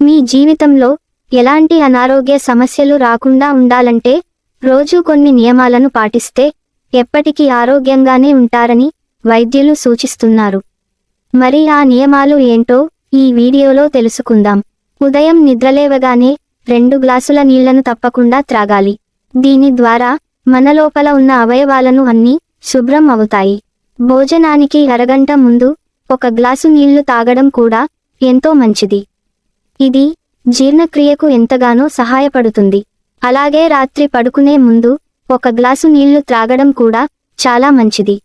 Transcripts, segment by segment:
మీ జీవితంలో ఎలాంటి అనారోగ్య సమస్యలు రాకుండా ఉండాలంటే రోజూ కొన్ని నియమాలను పాటిస్తే ఎప్పటికీ ఆరోగ్యంగానే ఉంటారని వైద్యులు సూచిస్తున్నారు. మరి ఆ నియమాలు ఏంటో ఈ వీడియోలో తెలుసుకుందాం. ఉదయం నిద్రలేవగానే రెండు గ్లాసుల నీళ్ళను తప్పకుండా త్రాగాలి. దీని ద్వారా మన లోపల ఉన్న అవయవాలను అన్నీ శుభ్రం అవుతాయి. భోజనానికి అరగంట ముందు ఒక గ్లాసు నీళ్ళు తాగడం కూడా ఎంతో మంచిది. ఇది జీర్ణక్రియకు ఎంతగానో సహాయపడుతుంది. అలాగే రాత్రి పడుకునే ముందు ఒక గ్లాసు నీళ్ళు త్రాగడం కూడా చాలా మంచిది.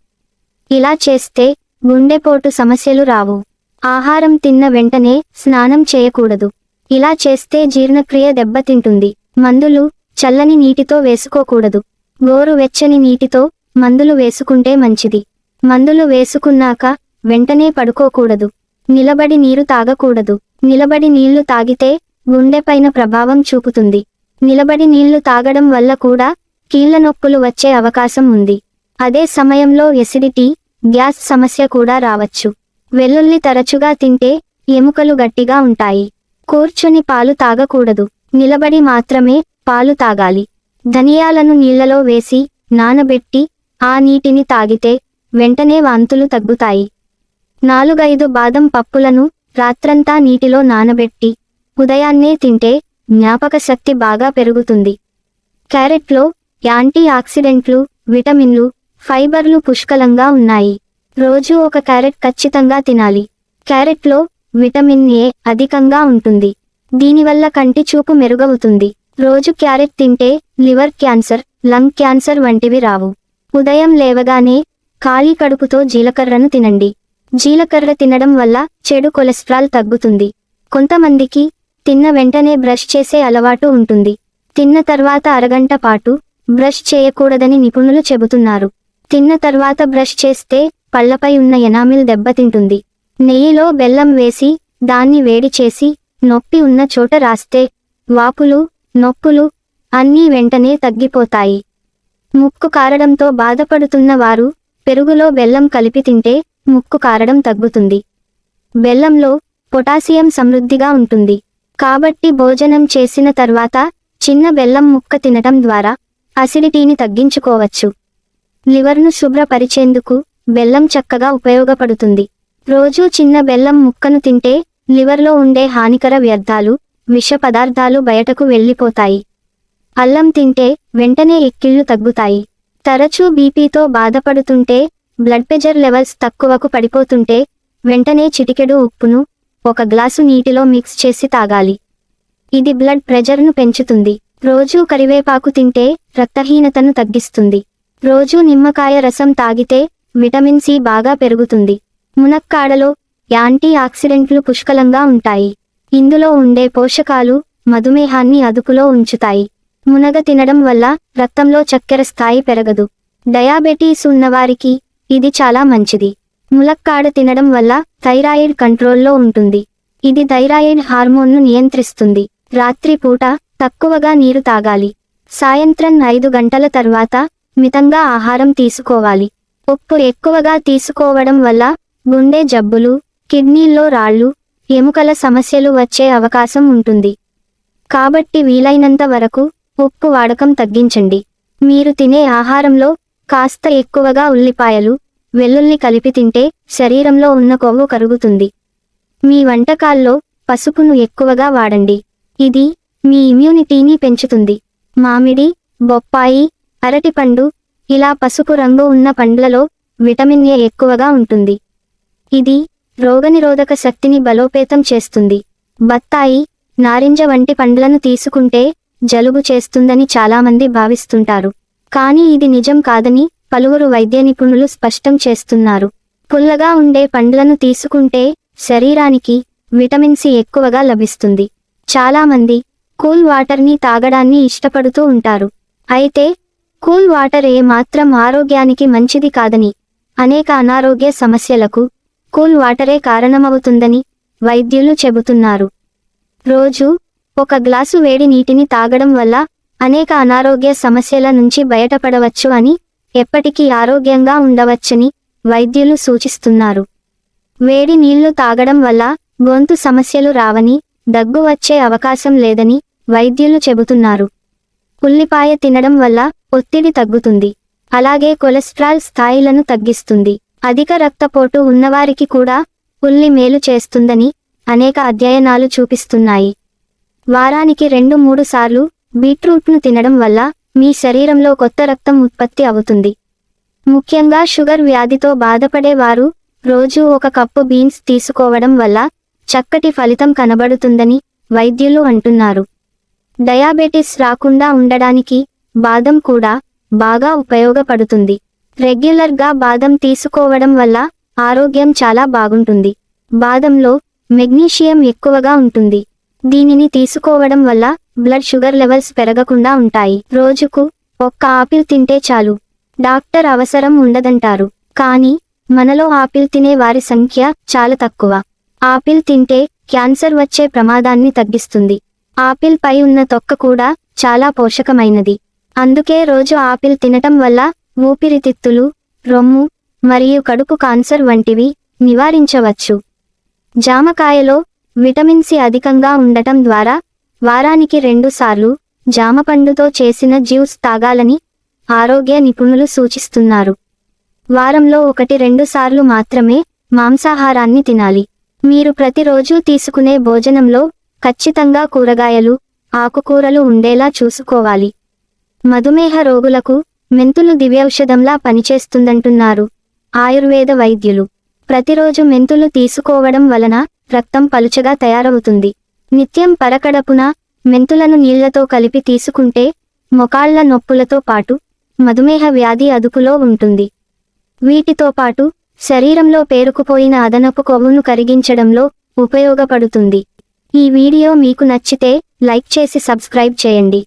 ఇలా చేస్తే గుండెపోటు సమస్యలు రావు. ఆహారం తిన్న వెంటనే స్నానం చేయకూడదు. ఇలా చేస్తే జీర్ణక్రియ దెబ్బతింటుంది. మందులు చల్లని నీటితో వేసుకోకూడదు. గోరు వెచ్చని నీటితో మందులు వేసుకుంటే మంచిది. మందులు వేసుకున్నాక వెంటనే పడుకోకూడదు. నిలబడి నీరు తాగకూడదు. నిలబడి నీళ్ళు తాగితే గుండెపైన ప్రభావం చూపుతుంది. నిలబడి నీళ్ళు తాగడం వల్ల కూడా కీళ్ళ నొప్పులు వచ్చే అవకాశం ఉంది. అదే సమయంలో ఎసిడిటీ గ్యాస్ సమస్య కూడా రావచ్చు. వెల్లుల్లి తరచుగా తింటే ఎముకలు గట్టిగా ఉంటాయి. కూర్చుని పాలు తాగకూడదు. నిలబడి మాత్రమే పాలు తాగాలి. ధనియాలను నీళ్ళలో వేసి నానబెట్టి ఆ నీటిని తాగితే వెంటనే వాంతులు తగ్గుతాయి. నాలుగైదు బాదం పప్పులను రాత్రంతా నీటిలో నానబెట్టి ఉదయాన్నే తింటే జ్ఞాపక శక్తి బాగా పెరుగుతుంది. క్యారెట్లో యాంటీ ఆక్సిడెంట్లు విటమిన్లు ఫైబర్లు పుష్కలంగా ఉన్నాయి. రోజు ఒక క్యారెట్ ఖచ్చితంగా తినాలి. క్యారెట్లో విటమిన్ ఏ అధికంగా ఉంటుంది. దీనివల్ల కంటి చూపు మెరుగవుతుంది. రోజు క్యారెట్ తింటే లివర్ క్యాన్సర్ లంగ్ క్యాన్సర్ వంటివి రావు. ఉదయం లేవగానే ఖాళీ కడుపుతో జీలకర్రను తినండి. జీలకర్ర తినడం వల్ల చెడు కొలెస్ట్రాల్ తగ్గుతుంది. కొంతమందికి తిన్న వెంటనే బ్రష్ చేసే అలవాటు ఉంటుంది. తిన్న తర్వాత అరగంట పాటు బ్రష్ చేయకూడదని నిపుణులు చెబుతున్నారు. తిన్న తర్వాత బ్రష్ చేస్తే పళ్ళపై ఉన్న ఎనామిల్ దెబ్బతింటుంది నెయ్యిలో బెల్లం వేసి దాన్ని వేడి చేసి నొప్పి ఉన్న చోట రాస్తే వాపులు నొప్పులు అన్నీ వెంటనే తగ్గిపోతాయి. ముక్కు కారడంతో బాధపడుతున్న వారు పెరుగులో బెల్లం కలిపి తింటే ముక్కు కారడం తగ్గుతుంది. బెల్లంలో పొటాసియం సమృద్ధిగా ఉంటుంది. కాబట్టి భోజనం చేసిన తర్వాత చిన్న బెల్లం ముక్క తినటం ద్వారా అసిడిటీని తగ్గించుకోవచ్చు. లివర్ను శుభ్రపరిచేందుకు బెల్లం చక్కగా ఉపయోగపడుతుంది. రోజూ చిన్న బెల్లం ముక్కను తింటే లివర్లో ఉండే హానికర వ్యర్థాలు విష పదార్థాలు బయటకు వెళ్ళిపోతాయి. అల్లం తింటే వెంటనే ఎక్కిళ్ళు తగ్గుతాయి. తరచూ బీపీతో బాధపడుతుంటే బ్లడ్ ప్రెషర్ లెవెల్స్ తక్కువకు పడిపోతుంటే వెంటనే చిటికెడు ఉప్పును ఒక గ్లాసు నీటిలో మిక్స్ చేసి తాగాలి. ఇది బ్లడ్ ప్రెషర్ను పెంచుతుంది. రోజూ కరివేపాకు తింటే రక్తహీనతను తగ్గిస్తుంది. రోజూ నిమ్మకాయ రసం తాగితే విటమిన్ సి బాగా పెరుగుతుంది. మునక్కాడలో యాంటీ ఆక్సిడెంట్లు పుష్కలంగా ఉంటాయి. ఇందులో ఉండే పోషకాలు మధుమేహాన్ని అదుపులో ఉంచుతాయి. మునగ తినడం వల్ల రక్తంలో చక్కెర స్థాయి పెరగదు. డయాబెటీస్ ఉన్నవారికి ఇది చాలా మంచిది. ములక్కాడ తినడం వల్ల థైరాయిడ్ కంట్రోల్లో ఉంటుంది. ఇది థైరాయిడ్ హార్మోన్ను నియంత్రిస్తుంది. రాత్రిపూట తక్కువగా నీరు తాగాలి. సాయంత్రం ఐదు గంటల తర్వాత మితంగా ఆహారం తీసుకోవాలి. ఉప్పు ఎక్కువగా తీసుకోవడం వల్ల గుండె జబ్బులు కిడ్నీల్లో రాళ్ళు ఎముకల సమస్యలు వచ్చే అవకాశం ఉంటుంది. కాబట్టి వీలైనంత వరకు ఉప్పు వాడకం తగ్గించండి. మీరు తినే ఆహారంలో కాస్త ఎక్కువగా ఉల్లిపాయలు వెల్లుల్లి కలిపి తింటే శరీరంలో ఉన్న కొవ్వు కరుగుతుంది. మీ వంటకాల్లో పసుపును ఎక్కువగా వాడండి. ఇది మీ ఇమ్యూనిటీని పెంచుతుంది. మామిడి బొప్పాయి అరటిపండు ఇలా పసుపు రంగు ఉన్న పండ్లలో విటమిన్ ఏ ఎక్కువగా ఉంటుంది. ఇది రోగనిరోధక శక్తిని బలోపేతం చేస్తుంది. బత్తాయి నారింజ వంటి పండ్లను తీసుకుంటే జలుబు చేస్తుందని చాలామంది భావిస్తుంటారు. కానీ ఇది నిజం కాదని పలువురు వైద్య నిపుణులు స్పష్టం చేస్తున్నారు. పుల్లగా ఉండే పండ్లను తీసుకుంటే శరీరానికి విటమిన్ సి ఎక్కువగా లభిస్తుంది. చాలామంది కూల్ వాటర్ని తాగడాన్ని ఇష్టపడుతూ ఉంటారు. అయితే కూల్ వాటర్ ఏ మాత్రం ఆరోగ్యానికి మంచిది కాదని అనేక అనారోగ్య సమస్యలకు కూల్ వాటరే కారణమవుతుందని వైద్యులు చెబుతున్నారు. రోజు ఒక గ్లాసు వేడి నీటిని తాగడం వల్ల అనేక అనారోగ్య సమస్యల నుంచి బయటపడవచ్చు అని ఎప్పటికీ ఆరోగ్యంగా ఉండవచ్చని వైద్యులు సూచిస్తున్నారు. వేడి నీళ్ళు తాగడం వల్ల గొంతు సమస్యలు రావని దగ్గు వచ్చే అవకాశం లేదని వైద్యులు చెబుతున్నారు. ఉల్లిపాయ తినడం వల్ల ఒత్తిడి తగ్గుతుంది. అలాగే కొలెస్ట్రాల్ స్థాయిలను తగ్గిస్తుంది. అధిక రక్తపోటు ఉన్నవారికి కూడా ఉల్లి మేలు చేస్తుందని అనేక అధ్యయనాలు చూపిస్తున్నాయి. వారానికి రెండు మూడు సార్లు బీట్రూట్ను తినడం వల్ల మీ శరీరంలో కొత్త రక్తం ఉత్పత్తి అవుతుంది. ముఖ్యంగా షుగర్ వ్యాధితో బాధపడేవారు రోజు ఒక కప్పు బీన్స్ తీసుకోవడం వల్ల చక్కటి ఫలితం కనబడుతుందని వైద్యులు అంటున్నారు. డయాబెటిస్ రాకుండా ఉండడానికి బాదం కూడా బాగా ఉపయోగపడుతుంది. రెగ్యులర్గా బాదం తీసుకోవడం వల్ల ఆరోగ్యం చాలా బాగుంటుంది. బాదంలో మెగ్నీషియం ఎక్కువగా ఉంటుంది. దీనిని తీసుకోవడం వల్ల బ్లడ్ షుగర్ లెవెల్స్ పెరగకుండా ఉంటాయి. రోజుకు ఒక్క ఆపిల్ తింటే చాలు. డాక్టర్ అవసరం ఉండదంటారు. కానీ మనలో ఆపిల్ తినే వారి సంఖ్య చాలా తక్కువ. ఆపిల్ తింటే క్యాన్సర్ వచ్చే ప్రమాదాన్ని తగ్గిస్తుంది. ఆపిల్ పై ఉన్న తొక్క కూడా చాలా పోషకమైనది. అందుకే రోజు ఆపిల్ తినటం వల్ల ఊపిరితిత్తులు రొమ్ము మరియు కడుపు కాన్సర్ వంటివి నివారించవచ్చు. జామకాయలో విటమిన్ సి అధికంగా ఉండటం ద్వారా వారానికి రెండుసార్లు జామపండుతో చేసిన జ్యూస్ తాగాలని ఆరోగ్య నిపుణులు సూచిస్తున్నారు. వారంలో ఒకటి రెండు సార్లు మాత్రమే మాంసాహారాన్ని తినాలి. మీరు ప్రతిరోజు తీసుకునే భోజనంలో ఖచ్చితంగా కూరగాయలు ఆకుకూరలు ఉండేలా చూసుకోవాలి. మధుమేహ రోగులకు మెంతులు దివ్యౌషధంలా పనిచేస్తుందంటున్నారు ఆయుర్వేద వైద్యులు. ప్రతిరోజు మెంతులు తీసుకోవడం వలన రక్తం పలుచగా తయారవుతుంది. నిత్యం పరకడపున మెంతులను నీళ్ళతో కలిపి తీసుకుంటే మొకాళ్ళ నొప్పులతో పాటు మధుమేహ వ్యాధి అదుపులో ఉంటుంది. వీటితో పాటు శరీరంలో పేరుకుపోయిన అదనపు కొవ్వును కరిగించడంలో ఉపయోగపడుతుంది. ఈ వీడియో మీకు నచ్చితే లైక్ చేసి సబ్స్క్రైబ్ చేయండి.